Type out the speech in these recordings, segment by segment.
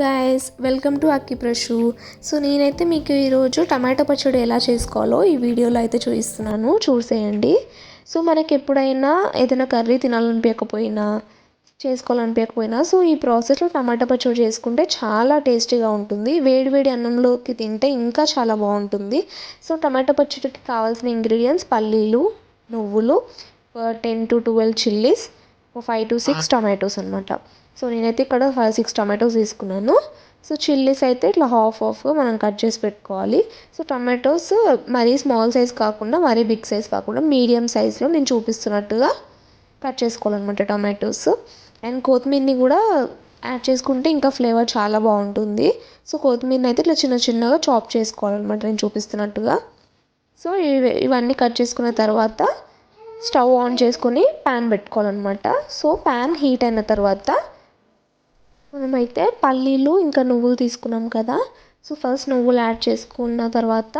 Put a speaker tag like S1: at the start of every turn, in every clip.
S1: Guys welcome to Akki Prashu so నేనైతే మీకు ఈరోజు టమాటో పచ్చడి ఎలా చేసుకోవాలో ఈ వీడియోలో అయితే చూపిస్తున్నాను. చూసేయండి. సో మనకి ఎప్పుడైనా ఏదైనా కర్రీ తినాలనిపించకపోయినా చేసుకోవాలనిపించకపోయినా సో ఈ ప్రాసెస్లో టమాటా పచ్చడి చేసుకుంటే చాలా టేస్టీగా ఉంటుంది. వేడి వేడి అన్నంలోకి తింటే ఇంకా చాలా బాగుంటుంది. సో టమాటా పచ్చడికి కావాల్సిన ఇంగ్రీడియంట్స్ పల్లీలు నువ్వులు ten to twelve chillies five to six tomatoes అనమాట సో నేనైతే ఇక్కడ ఫైవ్ సిక్స్ టమాటోస్ తీసుకున్నాను. సో చిల్లీస్ అయితే ఇట్లా హాఫ్ హాఫ్ మనం కట్ చేసి పెట్టుకోవాలి. సో టమాటోస్ మరీ స్మాల్ సైజ్ కాకుండా మరీ బిగ్ సైజ్ కాకుండా మీడియం సైజ్లో నేను చూపిస్తున్నట్టుగా కట్ చేసుకోవాలన్నమాట టమాటోస్. అండ్ కొత్తిమీరని కూడా యాడ్ చేసుకుంటే ఇంకా ఫ్లేవర్ చాలా బాగుంటుంది. సో కొత్తిమీరని అయితే ఇట్లా చిన్న చిన్నగా చాప్ చేసుకోవాలన్నమాట నేను చూపిస్తున్నట్టుగా. సో ఇవి ఇవన్నీ కట్ చేసుకున్న తర్వాత స్టవ్ ఆన్ చేసుకొని ప్యాన్ పెట్టుకోవాలన్నమాట. సో ప్యాన్ హీట్ అయిన తర్వాత మనమైతే పల్లీలు ఇంకా నువ్వులు తీసుకున్నాం కదా. సో ఫస్ట్ నువ్వులు యాడ్ చేసుకున్న తర్వాత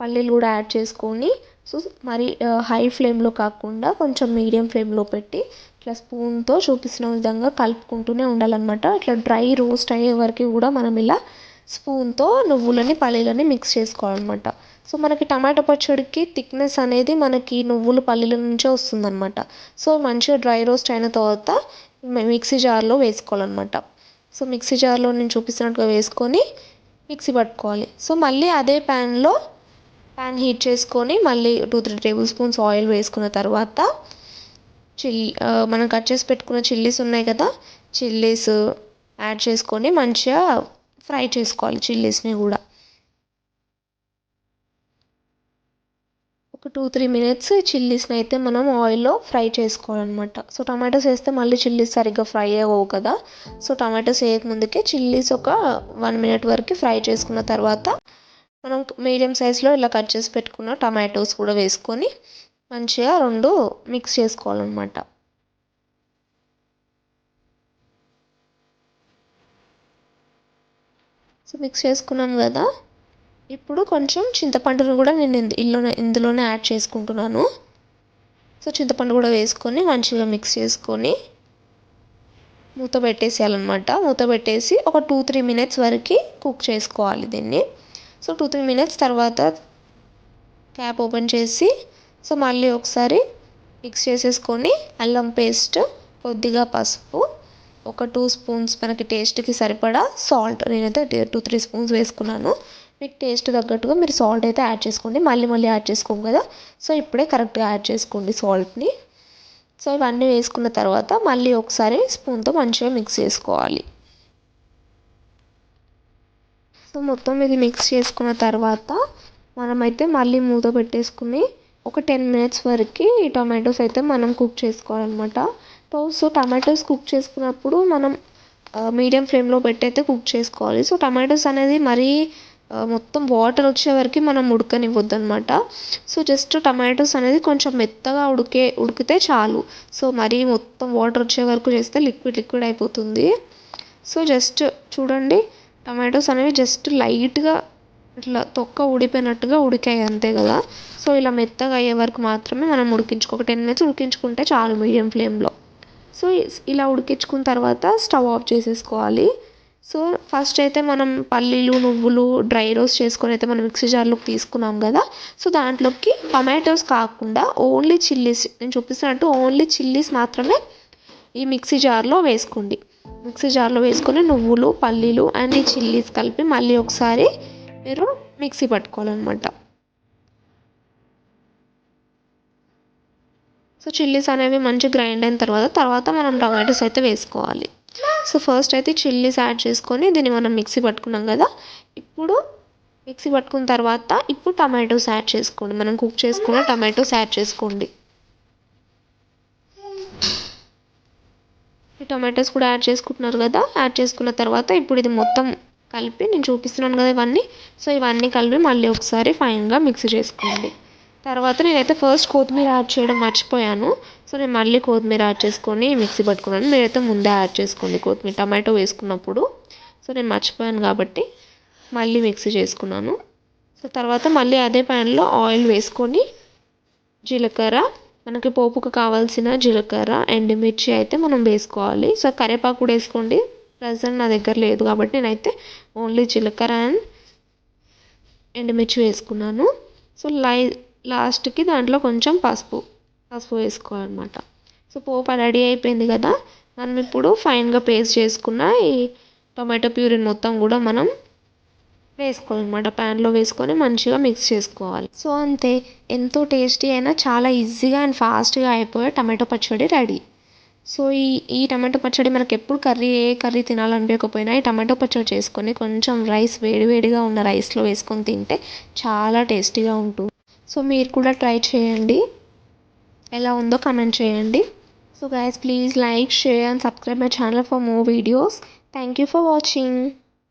S1: పల్లీలు కూడా యాడ్ చేసుకొని సో మరి హై ఫ్లేమ్లో కాకుండా కొంచెం మీడియం ఫ్లేమ్లో పెట్టి ఇట్లా స్పూన్తో చూపిస్తున్న విధంగా కలుపుకుంటూనే ఉండాలన్నమాట. ఇట్లా డ్రై రోస్ట్ అయ్యే వరకు కూడా మనం ఇలా స్పూన్తో నువ్వులని పల్లీలని మిక్స్ చేసుకోవాలన్నమాట. సో మనకి టమాటో పచ్చడికి థిక్నెస్ అనేది మనకి నువ్వులు పల్లీల నుంచే వస్తుందన్నమాట. సో మంచిగా డ్రై రోస్ట్ అయిన తర్వాత మిక్సీ జార్లో వేసుకోవాలన్నమాట. సో మిక్సీ జార్లో నేను చూపిస్తున్నట్టుగా వేసుకొని మిక్సీ పట్టుకోవాలి. సో మళ్ళీ అదే ప్యాన్లో ప్యాన్ హీట్ చేసుకొని మళ్ళీ two three tablespoons oil వేసుకున్న తర్వాత చిల్లీ మనం కట్ చేసి పెట్టుకున్న చిల్లీస్ ఉన్నాయి కదా చిల్లీస్ యాడ్ చేసుకొని మంచిగా ఫ్రై చేసుకోవాలి చిల్లీస్ని కూడా. ఒక టూ త్రీ మినిట్స్ చిల్లీస్ని అయితే మనం ఆయిల్లో ఫ్రై చేసుకోవాలన్నమాట. సో టమాటోస్ వేస్తే మళ్ళీ చిల్లీస్ సరిగ్గా ఫ్రై అవ్వవు కదా. సో టమాటోస్ వేయకముందుకే చిల్లీస్ ఒక వన్ మినిట్ వరకు ఫ్రై చేసుకున్న తర్వాత మనం మీడియం సైజులో ఇలా కట్ చేసి పెట్టుకున్న టమాటోస్ కూడా వేసుకొని మంచిగా రెండు మిక్స్ చేసుకోవాలన్నమాట. సో మిక్స్ చేసుకున్నాం కదా. ఇప్పుడు కొంచెం చింతపండును కూడా నేను ఇందులోనే ఇందులోనే యాడ్ చేసుకుంటున్నాను. సో చింతపండు కూడా వేసుకొని మంచిగా మిక్స్ చేసుకొని మూత పెట్టేసేయాలన్నమాట. మూత పెట్టేసి ఒక టూ త్రీ మినిట్స్ వరకు కుక్ చేసుకోవాలి దీన్ని. సో టూ త్రీ మినిట్స్ తర్వాత క్యాప్ ఓపెన్ చేసి సో మళ్ళీ ఒకసారి మిక్స్ చేసేసుకొని అల్లం పేస్ట్ కొద్దిగా పసుపు ఒక టూ స్పూన్స్ మనకి టేస్ట్కి సరిపడా సాల్ట్ నేనైతే టూ త్రీ స్పూన్స్ వేసుకున్నాను. మీకు టేస్ట్ తగ్గట్టుగా మీరు సాల్ట్ అయితే యాడ్ చేసుకోండి. మళ్ళీ మళ్ళీ యాడ్ చేసుకోము కదా. సో ఇప్పుడే కరెక్ట్గా యాడ్ చేసుకోండి సాల్ట్ని సో ఇవన్నీ వేసుకున్న తర్వాత మళ్ళీ ఒకసారి స్పూన్తో మంచిగా మిక్స్ చేసుకోవాలి. సో మొత్తం ఇది మిక్స్ చేసుకున్న తర్వాత మనమైతే మళ్ళీ మూత పెట్టేసుకుని ఒక టెన్ మినిట్స్ వరకు ఈ టమాటోస్ అయితే మనం కుక్ చేసుకోవాలన్నమాట. సో టమాటోస్ కుక్ చేసుకున్నప్పుడు మనం మీడియం ఫ్లేమ్లో పెట్టి అయితే కుక్ చేసుకోవాలి. సో టమాటోస్ అనేది మరీ మొత్తం వాటర్ వచ్చే వరకు మనం ఉడకనివ్వద్దు అనమాట సో జస్ట్ టమాటోస్ అనేది కొంచెం మెత్తగా ఉడికే ఉడికితే చాలు. సో మరీ మొత్తం వాటర్ వచ్చే వరకు చేస్తే లిక్విడ్ లిక్విడ్ అయిపోతుంది. సో జస్ట్ చూడండి టమాటోస్ అనేవి జస్ట్ లైట్గా ఇట్లా తొక్క ఉడిపోయినట్టుగా ఉడికాయి అంతే కదా. సో ఇలా మెత్తగా అయ్యే వరకు మాత్రమే మనం ఉడికించుకో ఒక టెన్ మినిట్స్ ఉడికించుకుంటే చాలు మీడియం ఫ్లేమ్లో సో ఇలా ఉడికించుకున్న తర్వాత స్టవ్ ఆఫ్ చేసేసుకోవాలి. సో ఫస్ట్ అయితే మనం పల్లీలు నువ్వులు డ్రై రోస్ట్ చేసుకొని అయితే మనం మిక్సీ జార్లోకి తీసుకున్నాం కదా. సో దాంట్లోకి టమాటోస్ కాకుండా ఓన్లీ చిల్లీస్ నేను చూపిస్తున్నట్టు ఓన్లీ చిల్లీస్ మాత్రమే ఈ మిక్సీ జార్లో వేసుకోండి. మిక్సీ జార్లో వేసుకొని నువ్వులు పల్లీలు అండ్ ఈ చిల్లీస్ కలిపి మళ్ళీ ఒకసారి మీరు మిక్సీ పట్టుకోవాలన్నమాట. సో చిల్లీస్ అనేవి మంచి గ్రైండ్ అయిన తర్వాత తర్వాత మనం టమాటోస్ అయితే వేసుకోవాలి. సో ఫస్ట్ అయితే చిల్లీస్ యాడ్ చేసుకొని దీన్ని మనం మిక్సీ పట్టుకున్నాం కదా ఇప్పుడు మిక్సీ పట్టుకున్న తర్వాత ఇప్పుడు టమాటోస్ యాడ్ చేసుకోండి. మనం కుక్ చేసుకున్న టమాటోస్ యాడ్ చేసుకోండి. ఈ టమాటోస్ కూడా యాడ్ చేసుకుంటున్నారు కదా యాడ్ చేసుకున్న తర్వాత ఇప్పుడు ఇది మొత్తం కలిపి నేను చూపిస్తున్నాను కదా ఇవన్నీ. సో ఇవన్నీ కలిపి మళ్ళీ ఒకసారి ఫైన్గా మిక్సీ చేసుకోండి. తర్వాత నేనైతే ఫస్ట్ కొత్తిమీర యాడ్ చేయడం మర్చిపోయాను. సో నేను మళ్ళీ కొత్తిమీర యాడ్ చేసుకొని మిక్సీ పట్టుకున్నాను. మీరైతే ముందే యాడ్ చేసుకోండి కొత్తిమీర. టమాటో వేసుకున్నప్పుడు. సో నేను మర్చిపోయాను కాబట్టి మళ్ళీ మిక్సీ చేసుకున్నాను. సో తర్వాత మళ్ళీ అదే ప్యాన్లో ఆయిల్ వేసుకొని జీలకర్ర మనకి పోపుకు కావాల్సిన జీలకర్ర ఎండుమిర్చి అయితే మనం వేసుకోవాలి. సో కరివేపాకు కూడా వేసుకోండి. ప్రజెంట్ నా దగ్గర లేదు కాబట్టి నేనైతే ఓన్లీ జీలకర్ర అండ్ ఎండుమిర్చి వేసుకున్నాను. సో లై లాస్ట్కి దాంట్లో కొంచెం పసుపు పసుపు వేసుకోవాలన్నమాట. సో పోపు రెడీ అయిపోయింది కదా మనం ఇప్పుడు ఫైన్గా పేస్ట్ చేసుకున్న ఈ టొమాటో ప్యూరీని మొత్తం కూడా మనం వేసుకోవాలన్నమాట. ప్యాన్లో వేసుకొని మంచిగా మిక్స్ చేసుకోవాలి. సో అంతే. ఎంతో టేస్టీ అయినా చాలా ఈజీగా అండ్ ఫాస్ట్గా అయిపోయే టమాటో పచ్చడి రెడీ. సో ఈ ఈ టమాటో పచ్చడి మనకి ఎప్పుడు కర్రీ ఏ కర్రీ తినాలనిపించకపోయినా ఈ టమాటో పచ్చడి చేసుకొని కొంచెం రైస్ వేడివేడిగా ఉన్న రైస్లో వేసుకొని తింటే చాలా టేస్టీగా ఉంటుంది. సో మీరు కూడా ట్రై చేయండి. ఎలా ఉందో కమెంట్ చేయండి. So guys please like share and subscribe my channel for more videos thank you for watching